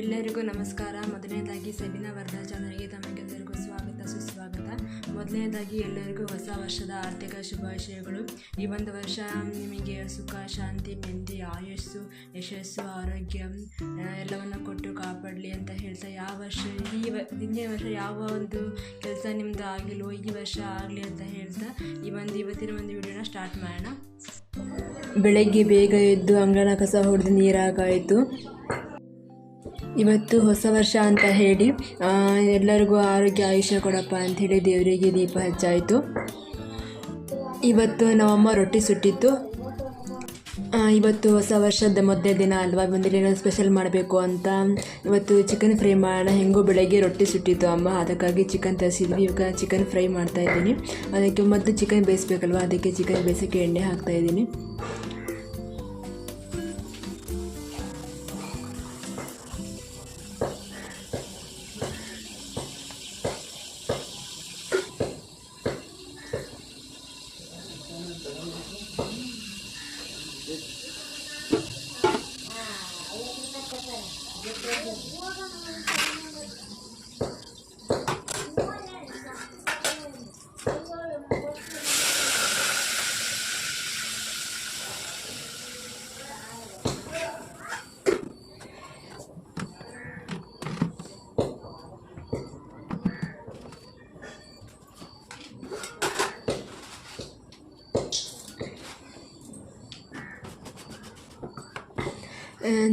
ಎಲ್ಲರಿಗೂ ನಮಸ್ಕಾರ. ಮೊದಲನೇದಾಗಿ ಸೆಬಿನಾ ವರ್ಧಾ ಚಾನಲ್ಗೆ ತಮಗೆಲ್ಲರಿಗೂ ಸ್ವಾಗತ, ಸುಸ್ವಾಗತ. ಮೊದಲನೇದಾಗಿ ಎಲ್ಲರಿಗೂ ಹೊಸ ವರ್ಷದ ಆರ್ಥಿಕ ಶುಭಾಶಯಗಳು. ಈ ಒಂದು ವರ್ಷ ನಿಮಗೆ ಸುಖ, ಶಾಂತಿ, ನೆಮ್ಮದಿ, ಆಯಸ್ಸು, ಯಶಸ್ಸು, ಆರೋಗ್ಯ ಎಲ್ಲವನ್ನು ಕೊಟ್ಟು ಕಾಪಾಡಲಿ ಅಂತ ಹೇಳ್ತಾ ಯಾವ ವರ್ಷ, ಈ ಹಿಂದಿನ ವರ್ಷ ಯಾವ ಒಂದು ಕೆಲಸ ನಿಮ್ಮದು ಆಗಿಲ್ವೋ, ಈ ವರ್ಷ ಆಗಲಿ ಅಂತ ಹೇಳ್ತಾ ಈ ಒಂದು ಇವತ್ತಿನ ಒಂದು ವಿಡಿಯೋನ ಸ್ಟಾರ್ಟ್ ಮಾಡೋಣ. ಬೆಳಗ್ಗೆ ಬೇಗ ಎದ್ದು ಅಂಗಣ ಕಸ ಹೊಡೆದು ನೀರಾಗಾಯಿತು. ಇವತ್ತು ಹೊಸ ವರ್ಷ ಅಂತ ಹೇಳಿ ಎಲ್ಲರಿಗೂ ಆರೋಗ್ಯ ಆಯುಷ್ಯ ಕೊಡಪ್ಪ ಅಂಥೇಳಿ ದೇವರಿಗೆ ದೀಪ ಹಚ್ಚಾಯಿತು. ಇವತ್ತು ನಮ್ಮಮ್ಮ ರೊಟ್ಟಿ ಸುಟ್ಟಿತ್ತು. ಇವತ್ತು ಹೊಸ ವರ್ಷದ ಮೊದಲನೇ ದಿನ ಅಲ್ವಾ? ಒಂದು ಏನೋ ಸ್ಪೆಷಲ್ ಮಾಡಬೇಕು ಅಂತ. ಇವತ್ತು ಚಿಕನ್ ಫ್ರೈ ಮಾಡೋಣ. ಹೆಂಗೋ ಬೆಳಗ್ಗೆ ರೊಟ್ಟಿ ಸುಟ್ಟಿತ್ತು ಅಮ್ಮ. ಅದಕ್ಕಾಗಿ ಚಿಕನ್ ತರಿಸಿದ್ವಿ. ಇವಾಗ ಚಿಕನ್ ಫ್ರೈ ಮಾಡ್ತಾ ಇದ್ದೀನಿ. ಅದಕ್ಕೆ ಮೊದಲು ಚಿಕನ್ ಬೇಯಿಸ್ಬೇಕಲ್ವ? ಅದಕ್ಕೆ ಚಿಕನ್ ಬೇಯಿಸೋಕ್ಕೆ ಎಣ್ಣೆ ಹಾಕ್ತಾ ಇದ್ದೀನಿ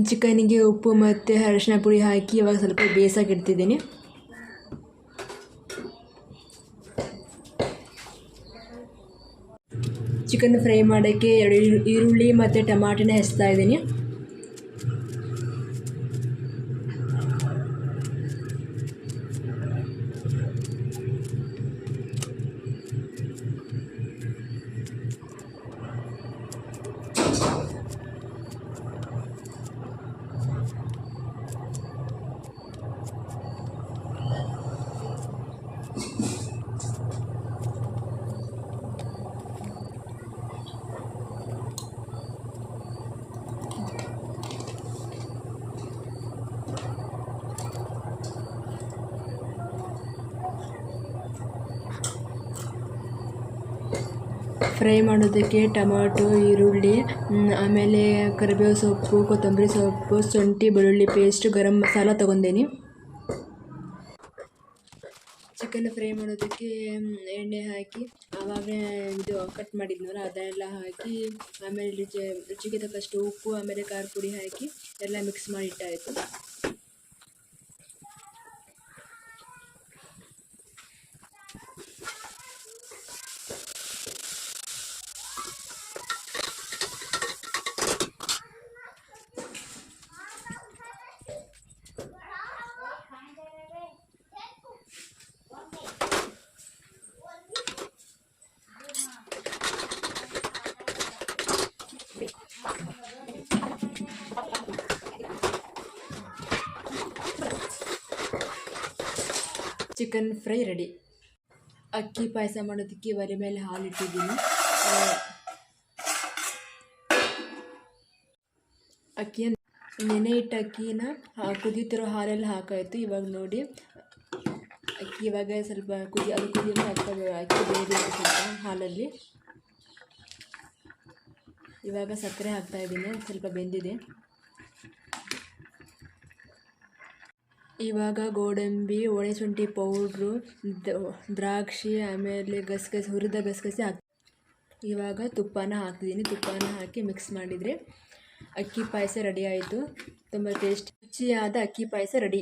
ಚಿಕನಿಗೆ ಉಪ್ಪು ಮತ್ತು ಅರಿಶಿನ ಪುಡಿ ಹಾಕಿ ಇವಾಗ ಸ್ವಲ್ಪ ಬೇಯಿಸೋಕೆ ಇಡ್ತಿದ್ದೀನಿ. ಚಿಕನ್ ಫ್ರೈ ಮಾಡೋಕ್ಕೆ ಎರಡು ಈರುಳ್ಳಿ ಮತ್ತು ಟಮಾಟಿನ ಹೆಚ್ತಾ ಇದ್ದೀನಿ. ಫ್ರೈ ಮಾಡೋದಕ್ಕೆ ಟೊಮಾಟೊ, ಈರುಳ್ಳಿ ಆಮೇಲೆ ಕರಿಬೇವು ಸೊಪ್ಪು, ಕೊತ್ತಂಬರಿ ಸೊಪ್ಪು, ಶುಂಠಿ, ಬೆಳ್ಳುಳ್ಳಿ ಪೇಸ್ಟ್ ಗರಂ ಮಸಾಲ ತೊಗೊಂಡೇನಿ. ಚಿಕನ್ ಫ್ರೈ ಮಾಡೋದಕ್ಕೆ ಎಣ್ಣೆ ಹಾಕಿ, ಆವಾಗಲೇ ಇದು ಕಟ್ ಮಾಡಿದ್ನಲ್ಲ, ಅದೆಲ್ಲ ಹಾಕಿ, ಆಮೇಲೆ ರುಚಿ, ರುಚಿಗೆ ತಕ್ಕಷ್ಟು ಉಪ್ಪು, ಆಮೇಲೆ ಖಾರ ಪುಡಿ ಹಾಕಿ, ಎಲ್ಲ ಮಿಕ್ಸ್ ಮಾಡಿ ಚಿಕನ್ ಫ್ರೈ ರೆಡಿ ಅಕ್ಕಿ ಪಾಯಸ ಮಾಡೋದಕ್ಕೆ ಒಲೆ ಮೇಲೆ ಹಾಲು ಇಟ್ಟಿದ್ದೀನಿ ಅಕ್ಕಿಯ ನೆನೆ ಇಟ್ಟ ಅಕ್ಕಿನ ಕುದೀತಿರೋ ಹಾಲಲ್ಲಿ ಹಾಕಾಯಿತು. ಇವಾಗ ನೋಡಿ, ಅಕ್ಕಿ ಇವಾಗ ಸ್ವಲ್ಪ ಕುದಿ, ಅದು ಕುದಿಯಲು ಅಕ್ಕ ಅಕ್ಕಿ ಬೇರೆ ಹಾಲಲ್ಲಿ. ಇವಾಗ ಸಕ್ಕರೆ ಹಾಕ್ತಾ ಇದ್ದೀನಿ, ಸ್ವಲ್ಪ ಬೆಂದಿದೆ. ಇವಾಗ ಗೋಡಂಬಿ ಒಣಶುಂಠಿ ಪೌಡ್ರು ದ್ರಾಕ್ಷಿ, ಆಮೇಲೆ ಗಸಗಸೆ, ಹುರಿದ ಗಸಗಸೆ ಹಾಕಿ, ಇವಾಗ ತುಪ್ಪನ ಹಾಕ್ತಿದ್ದೀನಿ ತುಪ್ಪನ ಹಾಕಿ ಮಿಕ್ಸ್ ಮಾಡಿದರೆ ಅಕ್ಕಿ ಪಾಯಸ ರೆಡಿ ಆಯಿತು. ತುಂಬ ಟೇಸ್ಟ್ ರುಚಿಯಾದ ಅಕ್ಕಿ ಪಾಯಸ ರೆಡಿ